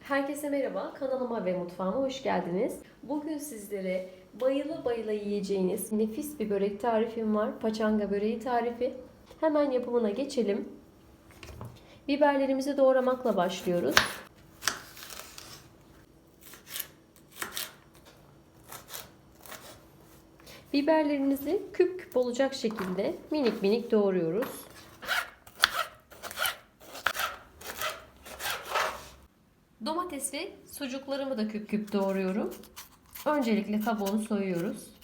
Herkese merhaba, kanalıma ve mutfağıma hoş geldiniz. Bugün sizlere bayıla bayıla yiyeceğiniz nefis bir börek tarifim var. Paçanga böreği tarifi. Hemen yapımına geçelim. Biberlerimizi doğramakla başlıyoruz. Biberlerimizi küp küp olacak şekilde minik minik doğruyoruz. Domates ve sucuklarımı da küp küp doğruyorum. Öncelikle kabuğunu soyuyoruz.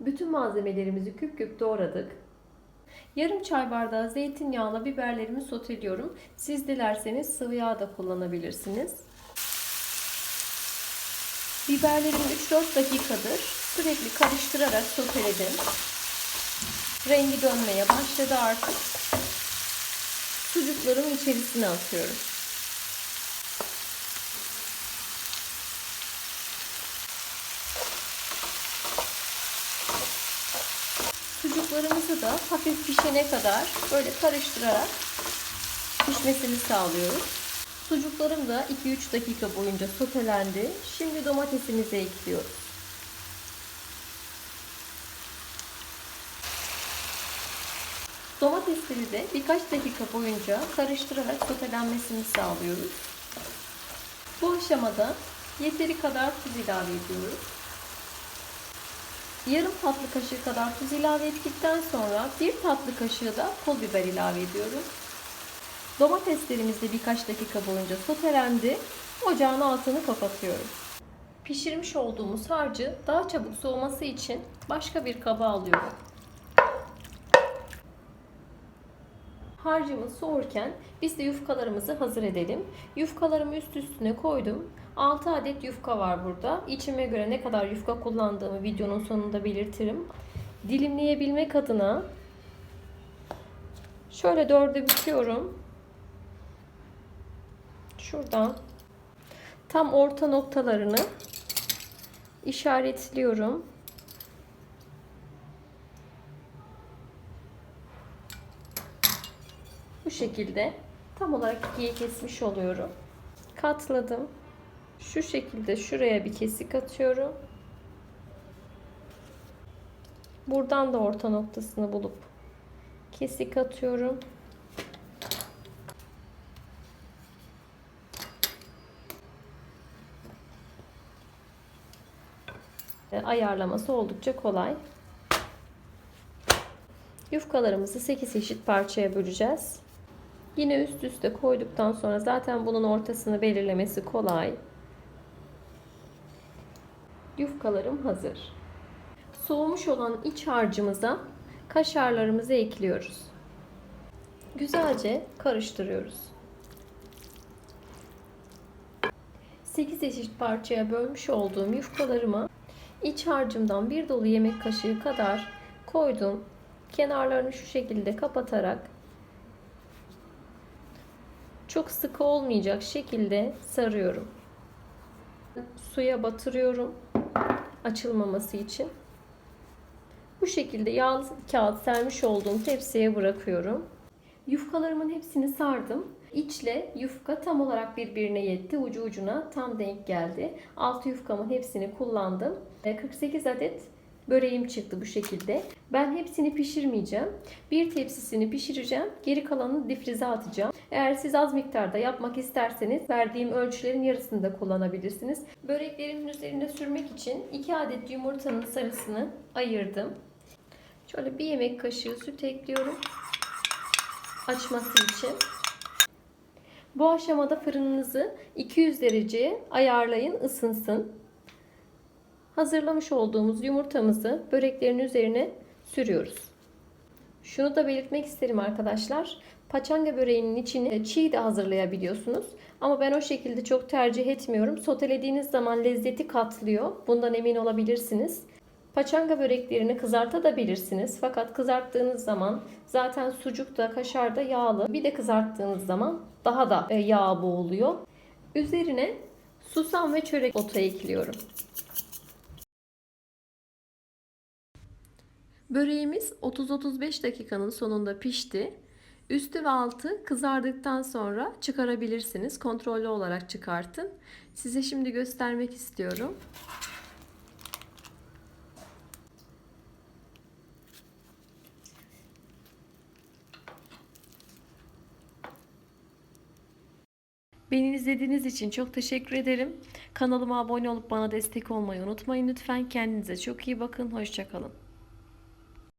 Bütün malzemelerimizi küp küp doğradık. Yarım çay bardağı zeytinyağla biberlerimi soteliyorum. Siz dilerseniz sıvı yağ da kullanabilirsiniz. Biberlerimi 3-4 dakikadır sürekli karıştırarak soteledim. Rengi dönmeye başladı artık. Sucuklarımı içerisine atıyorum. Sucuklarımızı da hafif pişene kadar böyle karıştırarak pişmesini sağlıyoruz. Sucuklarım da 2-3 dakika boyunca sotelendi. Şimdi domatesimizi ekliyoruz. Domatesleri de birkaç dakika boyunca karıştırarak sotelenmesini sağlıyoruz. Bu aşamada yeteri kadar tuz ilave ediyoruz. Yarım tatlı kaşığı kadar tuz ilave ettikten sonra bir tatlı kaşığı da pul biber ilave ediyorum. Domateslerimiz de birkaç dakika boyunca sotelendi. Ocağın altını kapatıyorum. Pişirmiş olduğumuz harcı daha çabuk soğuması için başka bir kaba alıyorum. Harcımız soğurken biz de yufkalarımızı hazır edelim. Yufkalarımı üst üstüne koydum. 6 adet yufka var burada. İçime göre ne kadar yufka kullandığımı videonun sonunda belirtirim. Dilimleyebilmek adına şöyle dörde büküyorum. Şuradan tam orta noktalarını işaretliyorum. Bu şekilde tam olarak ikiye kesmiş oluyorum. Katladım. Şu şekilde şuraya bir kesik atıyorum. Buradan da orta noktasını bulup kesik atıyorum. Ayarlaması oldukça kolay. Yufkalarımızı 8 eşit parçaya böleceğiz. Yine üst üste koyduktan sonra zaten bunun ortasını belirlemesi kolay. Yufkalarım hazır. Soğumuş olan iç harcımıza kaşarlarımızı ekliyoruz. Güzelce karıştırıyoruz. 8 eşit parçaya bölmüş olduğum yufkalarıma iç harcımdan bir dolu yemek kaşığı kadar koydum. Kenarlarını şu şekilde kapatarak çok sıkı olmayacak şekilde sarıyorum. Suya batırıyorum açılmaması için. Bu şekilde yağlı kağıt sermiş olduğum tepsiye bırakıyorum. Yufkalarımın hepsini sardım. İçle yufka tam olarak birbirine yetti. Ucu ucuna tam denk geldi. Altı yufkamın hepsini kullandım. 48 adet böreğim çıktı bu şekilde. Ben hepsini pişirmeyeceğim. Bir tepsisini pişireceğim. Geri kalanını difrize atacağım. Eğer siz az miktarda yapmak isterseniz verdiğim ölçülerin yarısını da kullanabilirsiniz. Böreklerimin üzerine sürmek için 2 adet yumurtanın sarısını ayırdım. Şöyle bir yemek kaşığı süt ekliyorum. Açması için. Bu aşamada fırınınızı 200 dereceye ayarlayın, ısınsın. Hazırlamış olduğumuz yumurtamızı böreklerin üzerine sürüyoruz. Şunu da belirtmek isterim arkadaşlar. Paçanga böreğinin içini çiğ de hazırlayabiliyorsunuz. Ama ben o şekilde çok tercih etmiyorum. Sotelediğiniz zaman lezzeti katlıyor. Bundan emin olabilirsiniz. Paçanga böreklerini kızartabilirsiniz. Fakat kızarttığınız zaman zaten sucuk da kaşar da yağlı. Bir de kızarttığınız zaman daha da e, yağ boğuluyor. Üzerine susam ve çörek otu ekliyorum. Böreğimiz 30-35 dakikanın sonunda pişti. Üstü ve altı kızardıktan sonra çıkarabilirsiniz. Kontrollü olarak çıkartın. Size şimdi göstermek istiyorum. Beni izlediğiniz için çok teşekkür ederim. Kanalıma abone olup bana destek olmayı unutmayın lütfen. Kendinize çok iyi bakın. Hoşçakalın.